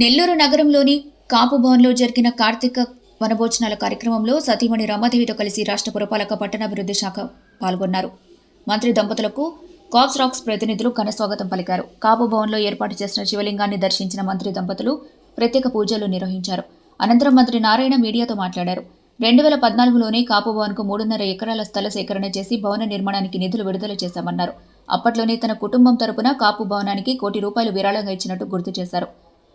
నెల్లూరు నగరంలోని కాపు భవన్లో జరిగిన కార్తీక వనభోజనాల కార్యక్రమంలో సతీమణి రమాదేవితో కలిసి రాష్ట్ర పురపాలక పట్టణాభివృద్ధి శాఖ పాల్గొన్నారు. మంత్రి దంపతులకు కాప్స్ రాక్స్ ప్రతినిధులు ఘనస్వాగతం పలికారు. కాపు భవన్లో ఏర్పాటు చేసిన శివలింగాన్ని దర్శించిన మంత్రి దంపతులు ప్రత్యేక పూజలు నిర్వహించారు. అనంతరం మంత్రి నారాయణ మీడియాతో మాట్లాడారు. రెండు వేల పద్నాలుగులోనే కాపు భవన్కు మూడున్నర ఎకరాల స్థల సేకరణ చేసి భవన నిర్మాణానికి నిధులు విడుదల చేశామన్నారు. అప్పట్లోనే తన కుటుంబం తరపున కాపు భవనానికి కోటి రూపాయలు విరాళంగా ఇచ్చినట్టు గుర్తు చేశారు.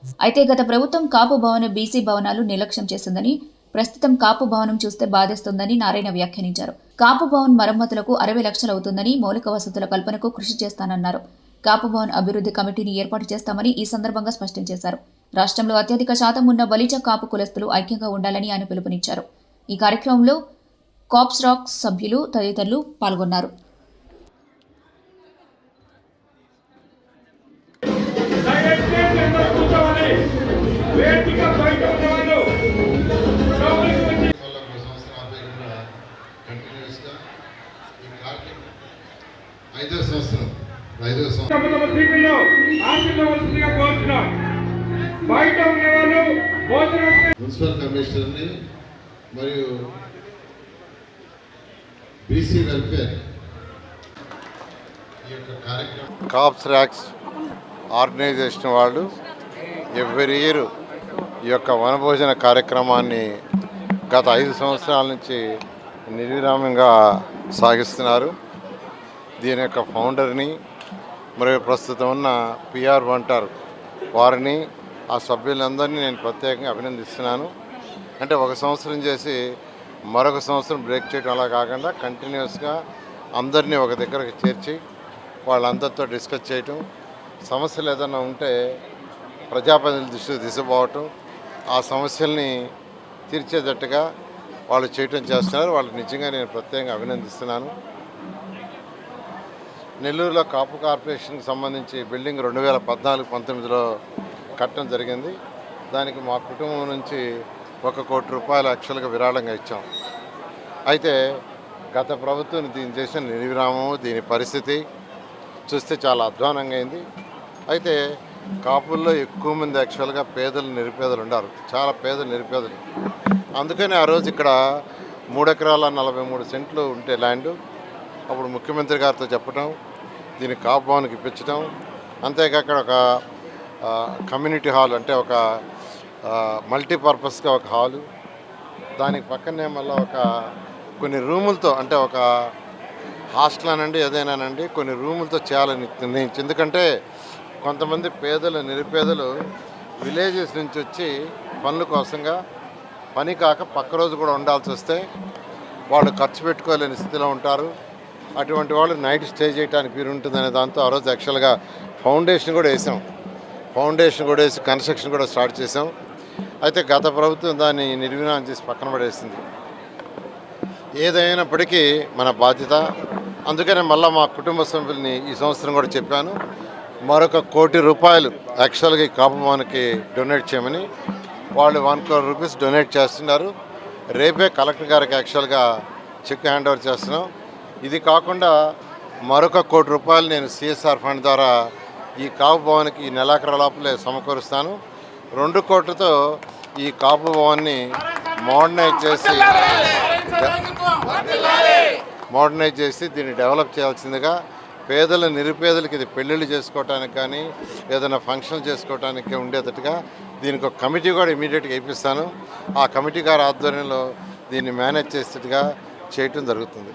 అయితే గత ప్రభుత్వం కాపు భవన బీసీ భవనాలు నిర్లక్ష్యం చేస్తుందని ప్రస్తుతం కాపు భవనం చూస్తే బాధిస్తుందని నారాయణ వ్యాఖ్యానించారు. కాపు భవన్ మరమ్మతులకు అరవై లక్షలు అవుతుందని మౌలిక వసతుల కల్పనకు కృషి చేస్తానన్నారు. కాపు భవన్ అభివృద్ధి కమిటీని ఏర్పాటు చేస్తామని ఈ సందర్భంగా స్పష్టం చేశారు. రాష్ట్రంలో అత్యధిక శాతం ఉన్న బలిజ కాపు కులస్తులు ఐక్యంగా ఉండాలని ఆయన పిలుపునిచ్చారు. ఈ కార్యక్రమంలో కాప్స్ రాక్ సభ్యులు తదితరులు పాల్గొన్నారు. ఐదో సంవత్సరం. ఐదో సంవత్సరం. మున్సిపల్ కమిషనర్ని మరియు బీసీ వెల్ఫేర్ ఈ యొక్క కార్యక్రమం. కాప్స్ ర్యాక్స్ ఆర్గనైజేషన్ వాళ్ళు ఎవ్రీ ఇయర్ ఈ యొక్క వనభోజన కార్యక్రమాన్ని గత ఐదు సంవత్సరాల నుంచి నిర్విరామంగా సాగిస్తున్నారు. దీని యొక్క ఫౌండర్ని మరియు ప్రస్తుతం ఉన్న పిఆర్ వంటారు వారిని ఆ సభ్యులందరినీ నేను ప్రత్యేకంగా అభినందిస్తున్నాను. అంటే ఒక సంవత్సరం చేసి మరొక సంవత్సరం బ్రేక్ చేయడం అలా కాకుండా కంటిన్యూస్గా అందరినీ ఒక దగ్గరకు చేర్చి వాళ్ళందరితో డిస్కస్ చేయటం సమస్యలు ఏదైనా ఉంటే ప్రజాప్రతినిధుల దృష్టికి తీసుకుపోవటం ఆ సమస్యల్ని తీర్చేటట్టుగా వాళ్ళు చేయటం చేస్తున్నారు. వాళ్ళకి నిజంగా నేను ప్రత్యేకంగా అభినందిస్తున్నాను. నెల్లూరులో కాపు కార్పొరేషన్కి సంబంధించి బిల్డింగ్ రెండు వేల పద్నాలుగు పంతొమ్మిదిలో కట్టడం జరిగింది. దానికి మా కుటుంబం నుంచి ఒక కోటి రూపాయలు యాక్చువల్గా విరాళంగా ఇచ్చాం. అయితే గత ప్రభుత్వం దీన్ని చేసిన నిర్విరామము దీని పరిస్థితి చూస్తే చాలా అధ్వానంగా అయింది. అయితే కాపుల్లో ఎక్కువ మంది యాక్చువల్గా పేదలు నిరుపేదలు ఉన్నారు. చాలా పేదలు నిరుపేదలు. అందుకని ఆ రోజు ఇక్కడ మూడెకరాల నలభై మూడు సెంట్లు ఉంటే ల్యాండ్. అప్పుడు ముఖ్యమంత్రి గారితో చెప్పటం దీన్ని కాపు ఇప్పించడం అంతేకాక ఒక కమ్యూనిటీ హాల్ అంటే ఒక మల్టీపర్పస్గా ఒక హాలు దానికి పక్కనే మళ్ళీ ఒక కొన్ని రూములతో అంటే ఒక హాస్టల్ అనండి ఏదైనానండి కొన్ని రూములతో చేయాలని నిర్ణయించి ఎందుకంటే కొంతమంది పేదలు నిరుపేదలు విలేజెస్ నుంచి వచ్చి పనుల కోసంగా పని కాక పక్క రోజు కూడా ఉండాల్సి వస్తే వాళ్ళు ఖర్చు పెట్టుకోలేని స్థితిలో ఉంటారు. అటువంటి వాళ్ళు నైట్ స్టే చేయడానికి వీలు ఉంటుందనే దాంతో ఆ రోజు యాక్చువల్గా ఫౌండేషన్ కూడా వేసాం. ఫౌండేషన్ కూడా వేసి కన్స్ట్రక్షన్ కూడా స్టార్ట్ చేసాం. అయితే గత ప్రభుత్వం దాన్ని నిర్వీణం చేసి పక్కన పడేసింది. ఏదైనప్పటికీ మన బాధ్యత. అందుకనే మళ్ళీ మా కుటుంబ సభ్యుల్ని ఈ సంవత్సరం కూడా చెప్పాను. మరొక కోటి రూపాయలు యాక్చువల్గా ఈ కాపు డొనేట్ చేయమని వాళ్ళు వన్ క్రోర్ రూపీస్ డొనేట్ చేస్తున్నారు. రేపే కలెక్టర్ గారికి యాక్చువల్గా చెక్ హ్యాండ్ ఓవర్ చేస్తున్నాం. ఇది కాకుండా మరొక కోటి రూపాయలు నేను సిఎస్ఆర్ ఫండ్ ద్వారా ఈ కాపు భవన్కి ఈ నెలాఖరు లోపలే సమకూరుస్తాను. రెండు కోట్లతో ఈ కాపు భవన్ని మోడర్నైజ్ చేసి మోడర్నైజ్ చేసి దీన్ని డెవలప్ చేయాల్సిందిగా పేదల నిరుపేదలకి ఇది పెళ్ళిళ్ళు చేసుకోవటానికి కానీ ఏదైనా ఫంక్షన్ చేసుకోవటానికి ఉండేటట్టుగా దీనికి ఒక కమిటీ కూడా ఇమీడియట్గా ఇప్పిస్తాను ఆ కమిటీ గారి ఆధ్వర్యంలో దీన్ని మేనేజ్ చేసేట్టుగా చేయటం జరుగుతుంది.